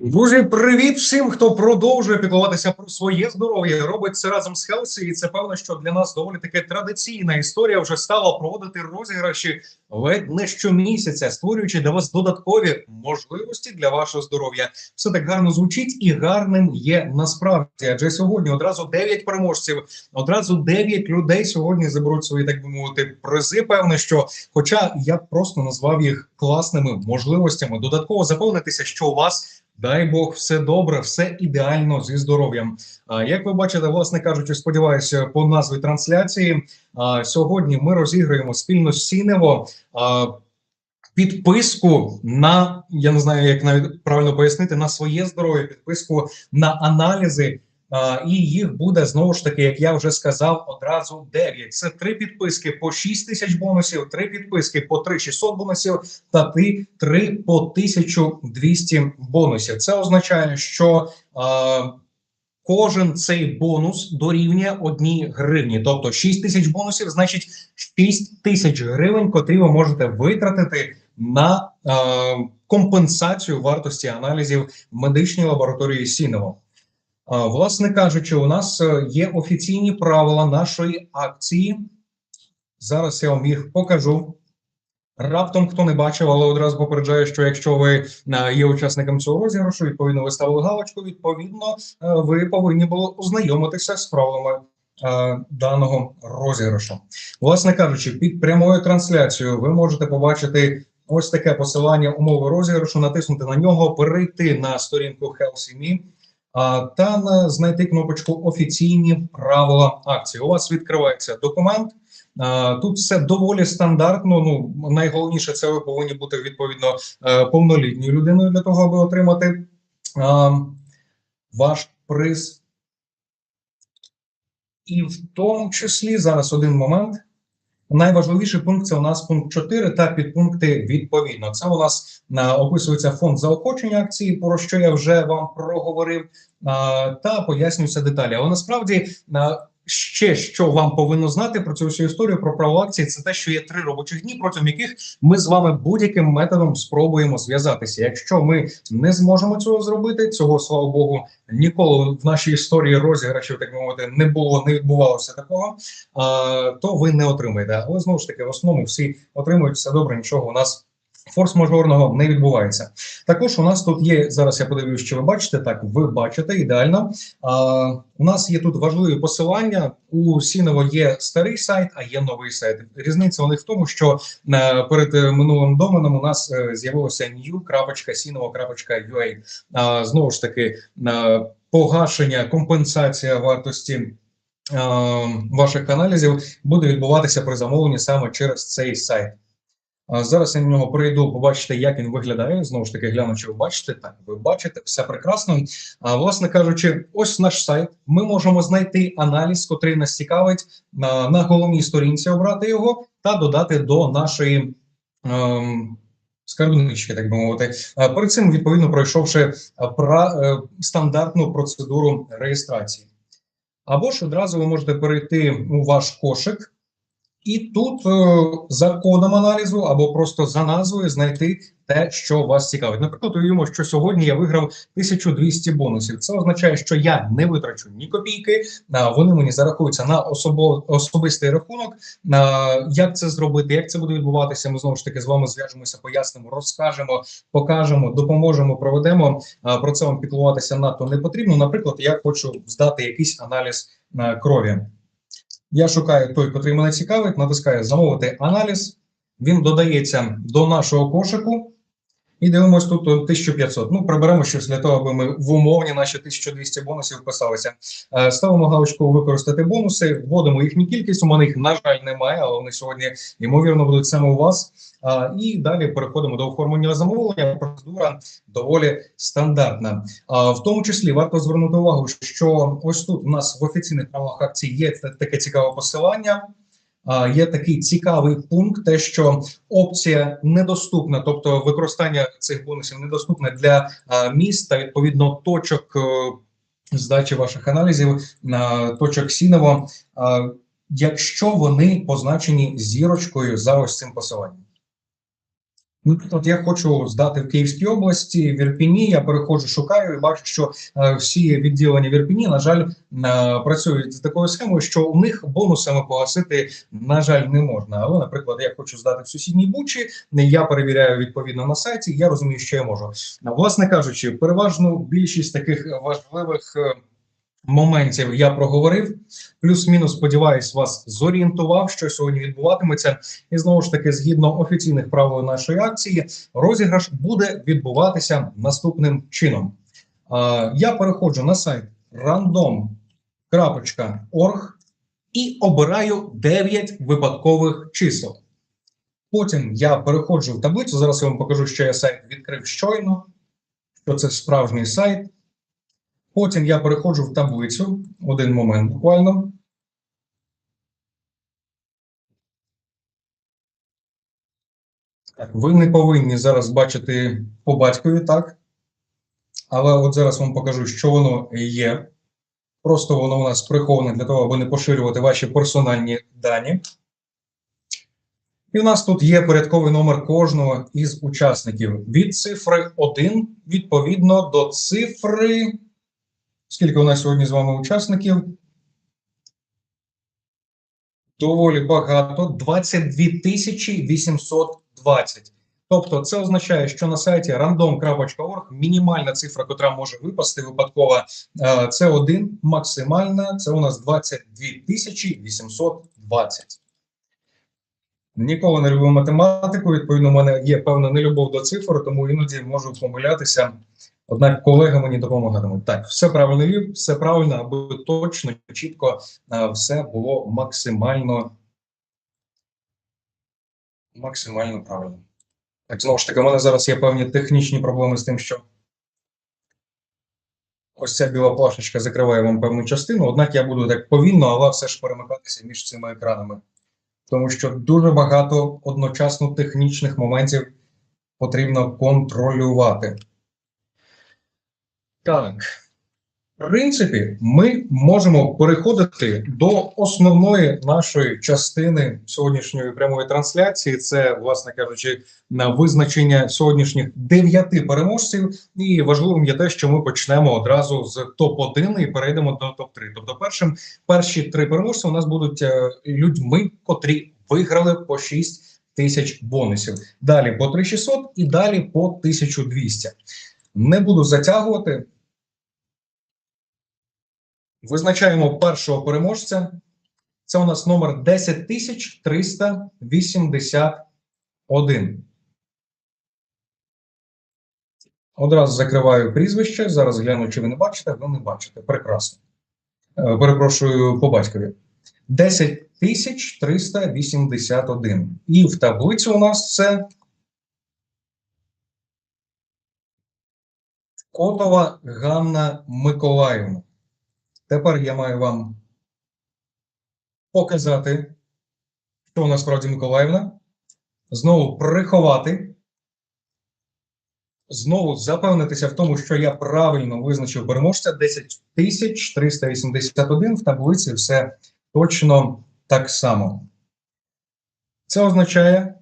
Друзі, привіт всім, хто продовжує піклуватися про своє здоров'я. Робить це разом з Хелсі, і це певно, що для нас доволі таки традиційна історія вже стала проводити розіграші ледь не щомісяця, створюючи для вас додаткові можливості для вашого здоров'я. Все так гарно звучить і гарним є насправді. Адже сьогодні одразу 9 переможців, одразу 9 людей сьогодні заберуть свої, так би мовити, призи. Певно, що, хоча я просто назвав їх класними можливостями, додатково запевнитися, що у вас. Дай Бог, все добре, все ідеально зі здоров'ям. Як ви бачите, власне кажучи, сподіваюся, по назві трансляції сьогодні ми розіграємо спільно Сінево підписку на я не знаю, як навіть правильно пояснити, на своє здоров'я, підписку на аналізи. І їх буде знову ж таки, як я вже сказав, одразу 9. Це три підписки по 6 тисяч бонусів, три підписки по 3600 бонусів та три по 1200 бонусів. Це означає, що кожен цей бонус дорівнює одній гривні. Тобто 6 тисяч бонусів, значить 6 тисяч гривень, котрі ви можете витратити на е, компенсацію вартості аналізів в медичній лабораторії Сінево. Власне кажучи, у нас е, є офіційні правила нашої акції. Зараз я вам їх покажу. Раптом хто не бачив, але одразу попереджаю, що якщо ви е, є учасником цього розіграшу, відповідно ви ставили галочку. Відповідно, е, ви повинні були ознайомитися з правилами даного розіграшу. Власне кажучи, під прямою трансляцією ви можете побачити ось таке посилання умови розіграшу, натиснути на нього, перейти на сторінку HealthyMe, та на знайти кнопочку Офіційні правила акції. У вас відкривається документ. Тут все доволі стандартно. Ну найголовніше, це ви повинні бути відповідно е, повнолітньою людиною для того, аби отримати ваш приз. І в тому числі зараз один момент. Найважливіший пункт це у нас пункт 4 та підпункти відповідно. Це у нас а, описується фонд заохочення акції, про що я вже вам проговорив, а, та пояснюються деталі. Але насправді а, ще що вам повинно знати про цю всю історію про право акції, це те, що є три робочих дні, протягом яких ми з вами будь-яким методом спробуємо зв'язатися. Якщо ми не зможемо цього зробити, цього слава Богу, ніколи в нашій історії розіграшів, так мовити, не було, не відбувалося такого, а, то ви не отримаєте. Але знову ж таки, в основному всі отримують все добре, нічого у нас. Форс-мажорного не відбувається. Також у нас тут є зараз. Я подивлюсь, що ви бачите. Так, ви бачите ідеально. А, У нас є тут важливі посилання. У Сіново є старий сайт, а є новий сайт. Різниця у них в тому, що е, перед е, минулим доменом у нас е, з'явилося new.sinovo.ua. А, Знову ж таки, погашення, компенсація вартості. Ваших аналізів буде відбуватися при замовленні саме через цей сайт. Зараз я на нього прийду, побачите, як він виглядає. Знову ж таки, гляну, чи ви бачите. Так, ви бачите, все прекрасно. А власне кажучи, ось наш сайт. Ми можемо знайти аналіз, котрий нас цікавить на, головній сторінці, обрати його та додати до нашої. Ем, Скарбнички, так би мовити, перед цим відповідно пройшовши а, пра, е, стандартну процедуру реєстрації. Або ж одразу ви можете перейти у ваш кошик, і тут е, за кодом аналізу або просто за назвою знайти те, що вас цікавить. Наприклад, уявімо, що сьогодні я виграв 1200 бонусів. Це означає, що я не витрачу ні копійки, а вони мені зарахуються на особо, особистий рахунок. А, як це зробити? Як це буде відбуватися? Ми знову ж таки з вами зв'яжемося, пояснимо, розкажемо, покажемо, допоможемо, проведемо. Про це вам піклуватися надто не потрібно. Наприклад, я хочу здати якийсь аналіз крові. Я шукаю той, котрий мене цікавить, натискаю замовити аналіз. Він додається до нашого кошику. І дивимось тут 1500. Ну, приберемо щось для того, аби ми в умовні наші 1200 бонусів вписалися. Е, Ставимо галочку використати бонуси, вводимо їхню кількість. У мене їх, на жаль, немає, але вони сьогодні, ймовірно, будуть саме у вас. А, І далі переходимо до оформлення замовлення. Процедура доволі стандартна. А, В тому числі варто звернути увагу, що ось тут у нас в офіційних правилах акції є таке цікаве посилання. Є такий цікавий пункт, те, що опція недоступна, тобто використання цих бонусів недоступне для міста відповідно точок е, здачі ваших аналізів на точок Сіново, якщо вони позначені зірочкою за ось цим посиланням. Ну, от я хочу здати в Київській області, в Ірпіні. Я переходжу, шукаю і бачу, що е, всі відділення в Ірпіні, на жаль, е, працюють з такою схемою, що у них бонусами погасити, на жаль, не можна. Але, наприклад, я хочу здати в сусідній бучі, я перевіряю відповідно на сайті. Я розумію, що я можу. Власне кажучи, переважно більшість таких важливих. Моментів я проговорив, плюс-мінус сподіваюсь, вас зорієнтував, що сьогодні відбуватиметься. І знову ж таки, згідно офіційних правил нашої акції, розіграш буде відбуватися наступним чином. Я переходжу на сайт random.org і обираю 9 випадкових чисел. Потім я переходжу в таблицю. Зараз я вам покажу, що я сайт відкрив щойно, що це справжній сайт. Потім я переходжу в таблицю. Один момент буквально. Ви не повинні зараз бачити по батькові, так? Але от зараз вам покажу, що воно є. Просто воно у нас приховане для того, аби не поширювати ваші персональні дані. І в нас тут є порядковий номер кожного із учасників від цифри 1 відповідно до цифри. Скільки у нас сьогодні з вами учасників? Доволі багато 22 тисячі 820. Тобто, це означає, що на сайті random.org мінімальна цифра, котра може випасти випадкова, е, це 1, максимальна це у нас 22 тисячі 820. Ніколи не любив математику. Відповідно, у мене є певна нелюбов до цифр, тому іноді можу помилятися. Однак колеги мені допомагатимуть. Так, все правильно все правильно, аби точно, чітко все було максимально максимально правильно. Так, знову ж таки, у мене зараз є певні технічні проблеми з тим, що ось ця біла плашечка закриває вам певну частину, однак я буду так повільно, але все ж перемикатися між цими екранами. Тому що дуже багато одночасно технічних моментів потрібно контролювати. Так, в принципі, ми можемо переходити до основної нашої частини сьогоднішньої прямої трансляції. Це, власне кажучи, на визначення сьогоднішніх дев'яти переможців. І важливим є те, що ми почнемо одразу з топ 1 і перейдемо до топ 3 Тобто, першим перші три переможці у нас будуть е, людьми, котрі виграли по 6 тисяч бонусів. Далі по 3600 і далі по 1200. Не буду затягувати. Визначаємо першого переможця. Це у нас номер 10381. Одразу закриваю прізвище. Зараз гляну, чи ви не бачите. Ви не бачите. Прекрасно. Е, Перепрошую по батькові. 10381. І в таблиці у нас це Котова Ганна Миколаївна. Тепер я маю вам показати, що у нас справді Миколаївна. Знову приховати. Знову запевнитися в тому, що я правильно визначив переможця 10381 в таблиці все точно так само. Це означає,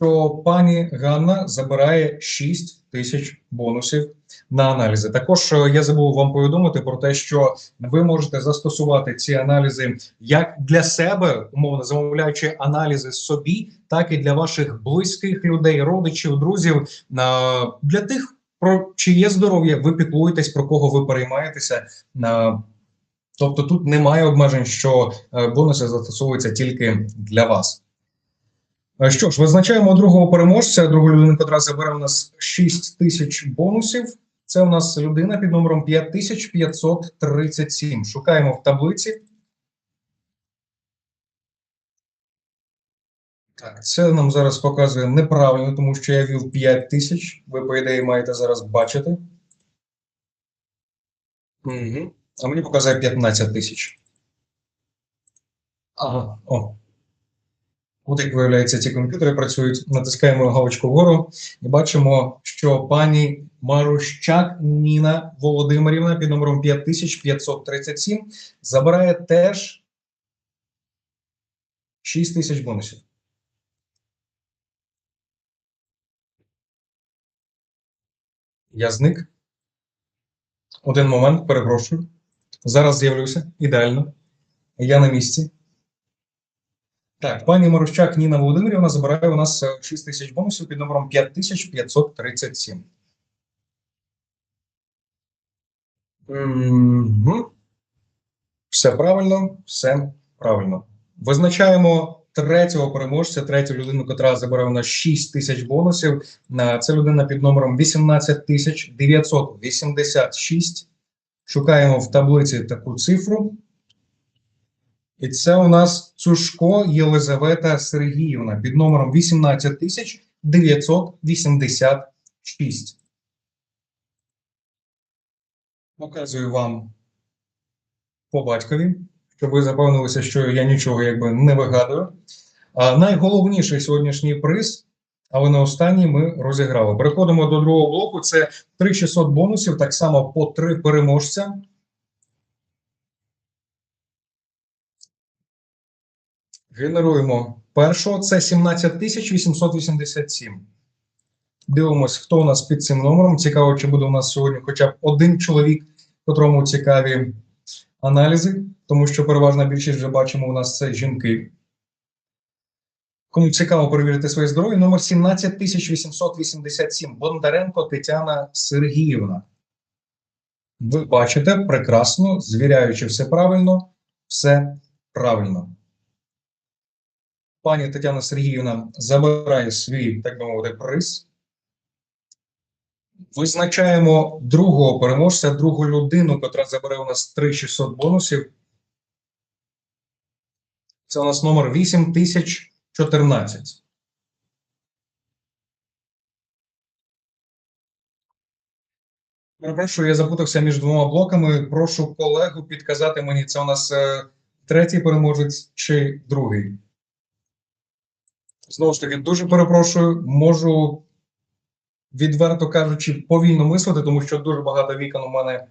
що пані Ганна забирає 6 тисяч бонусів на аналізи. Також е, я забув вам повідомити про те, що ви можете застосувати ці аналізи як для себе, умовно замовляючи аналізи собі, так і для ваших близьких людей, родичів, друзів, е, для тих, про чиє здоров'я ви піклуєтесь, про кого ви переймаєтеся. е, Тобто тут немає обмежень, що бонуси застосовуються тільки для вас. Що ж, визначаємо другого переможця. Другу людину, яка забере у нас 6 тисяч бонусів. Це у нас людина під номером 5537. Шукаємо в таблиці. Так, це нам зараз показує неправильно, тому що я ввів 5 тисяч. Ви, по ідеї, маєте зараз бачити. Угу. А мені показує 15 тисяч. Ага, о. От як виявляється, ці комп'ютери працюють. Натискаємо галочку вгору і бачимо, що пані Марущак Ніна Володимирівна під номером 5537 забирає теж 6 тисяч бонусів. Я зник. Один момент, перепрошую. Зараз з'явлюся. Ідеально. Я на місці. Так, пані Морощак Ніна Володимирівна забирає у нас е, 6 тисяч бонусів під номером 5537. Мгм. Все правильно, все правильно. Визначаємо третього переможця, третю людину, яка забирає у нас 6 тисяч бонусів. Це людина під номером 18 986. Шукаємо в таблиці таку цифру. І це у нас Цушко Єлизавета Сергіївна під номером 18 986. Показую вам по батькові, щоб ви запевнилися, що я нічого якби не вигадую. А найголовніший сьогоднішній приз, але не останній ми розіграли. Переходимо до другого блоку. Це 3600 бонусів, так само по три переможця. Генеруємо першого. Це 17887. Дивимось, хто у нас під цим номером. Цікаво, чи буде у нас сьогодні хоча б один чоловік, котрому цікаві аналізи, тому що переважна більшість вже бачимо, у нас це жінки. Кому цікаво перевірити своє здоров'я, номер 17887. Бондаренко Тетяна Сергіївна. Ви бачите прекрасно, звіряючи все правильно, все правильно. Пані Тетяна Сергіївна забирає свій, так би мовити, приз. Визначаємо другого переможця, другу людину, яка забере у нас 3600 бонусів. Це у нас номер 8014. Перепрошую, я запутався між двома блоками. Прошу колегу підказати мені, це у нас е, третій переможець чи другий. Знову ж таки, дуже перепрошую, можу, відверто кажучи, повільно мислити, тому що дуже багато вікон у мене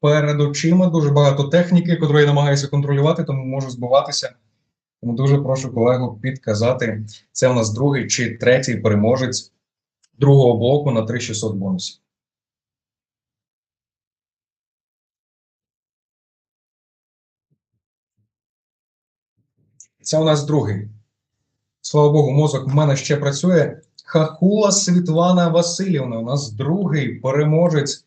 перед очима, дуже багато техніки, яку я намагаюся контролювати, тому можу збиватися. Тому дуже прошу колегу підказати, це у нас другий чи третій переможець другого блоку на 3600 бонусів. Це у нас другий. Слава Богу, мозок в мене ще працює. Хахула Світлана Васильівна. У нас другий переможець,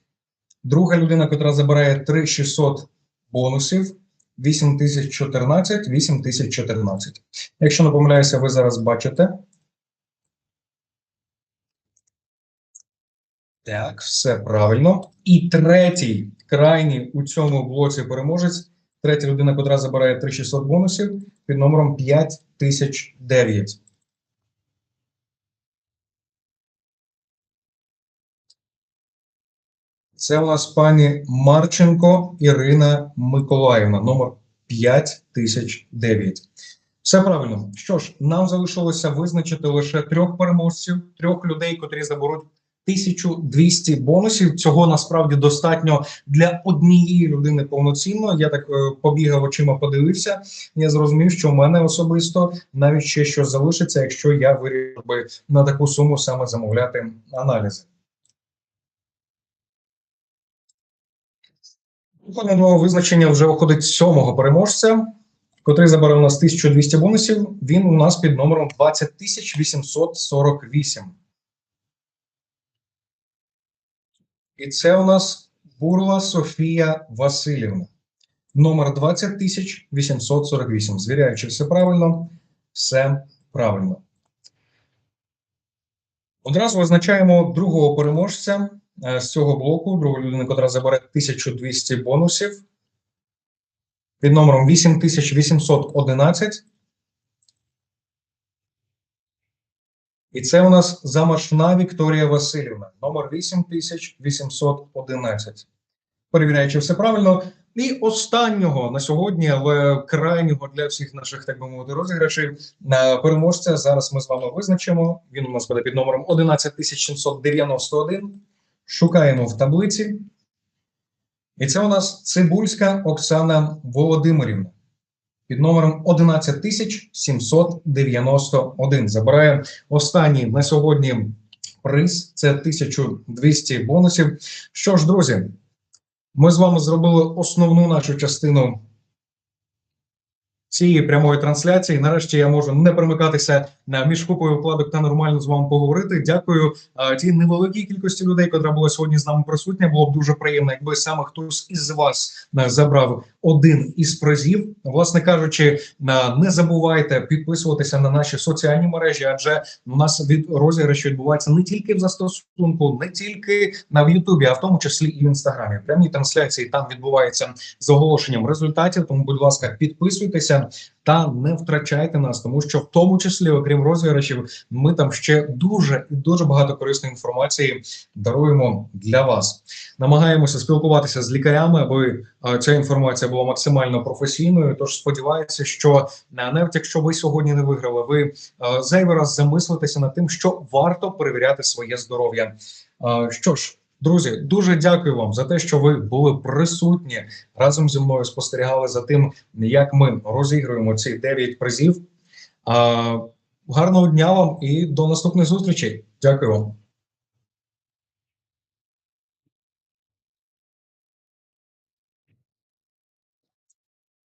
друга людина, яка забирає 3600 бонусів. 8014, 8014. Якщо не помиляюся, ви зараз бачите. Так, все правильно. І третій, крайній у цьому блоці переможець. Третя людина, яка забирає 3600 бонусів під номером 5009. Це у нас пані Марченко Ірина Миколаївна, номер 5009. Все правильно. Що ж, нам залишилося визначити лише трьох переможців, трьох людей, котрі заберуть 1200 бонусів. Цього насправді достатньо для однієї людини повноцінно. Я так е, побігав очима, подивився. Я зрозумів, що в мене особисто навіть ще щось залишиться, якщо я вирішив би на таку суму саме замовляти аналізи. Виходимо до визначення вже виходить сьомого переможця, котрий забере у нас 1200 бонусів. Він у нас під номером 20848. І це у нас Бурла Софія Васильівна. Номер 20848. Звіряючи все правильно, все правильно. Одразу визначаємо другого переможця е, з цього блоку, другу людину, яка забере 1200 бонусів під номером 8811. І це у нас замашна Вікторія Васильівна, номер 8811. Перевіряючи все правильно. І останнього на сьогодні, але крайнього для всіх наших, так би мовити, розіграшів переможця. Зараз ми з вами визначимо. Він у нас буде під номером 11791. Шукаємо в таблиці. І це у нас Цибульська Оксана Володимирівна під номером 11791. Забирає останній на сьогодні приз це 1200 бонусів. Що ж, друзі, ми з вами зробили основну нашу частину цієї прямої трансляції. Нарешті я можу не перемикатися на між купою вкладок та нормально з вами поговорити. Дякую тій невеликій кількості людей, яка була сьогодні з нами присутня. Було б дуже приємно, якби саме хтось із вас забрав один із призів. Власне кажучи, е, не забувайте підписуватися на наші соціальні мережі, адже у нас від розіграші відбувається не тільки в застосунку, не тільки на в Ютубі, а в тому числі і в інстаграмі. Прямі трансляції там відбуваються з оголошенням результатів. Тому, будь ласка, підписуйтеся та не втрачайте нас, тому що в тому числі, окрім розіграшів, ми там ще дуже і дуже багато корисної інформації даруємо для вас. Намагаємося спілкуватися з лікарями, аби е, ця інформація була максимально професійною. Тож сподіваюся, що е, навіть якщо ви сьогодні не виграли, ви е, зайвий раз замислитеся над тим, що варто перевіряти своє здоров'я. Що ж. Друзі, дуже дякую вам за те, що ви були присутні разом зі мною. Спостерігали за тим, як ми розігруємо ці 9 призів. Гарного дня вам і до наступних зустрічей. Дякую вам.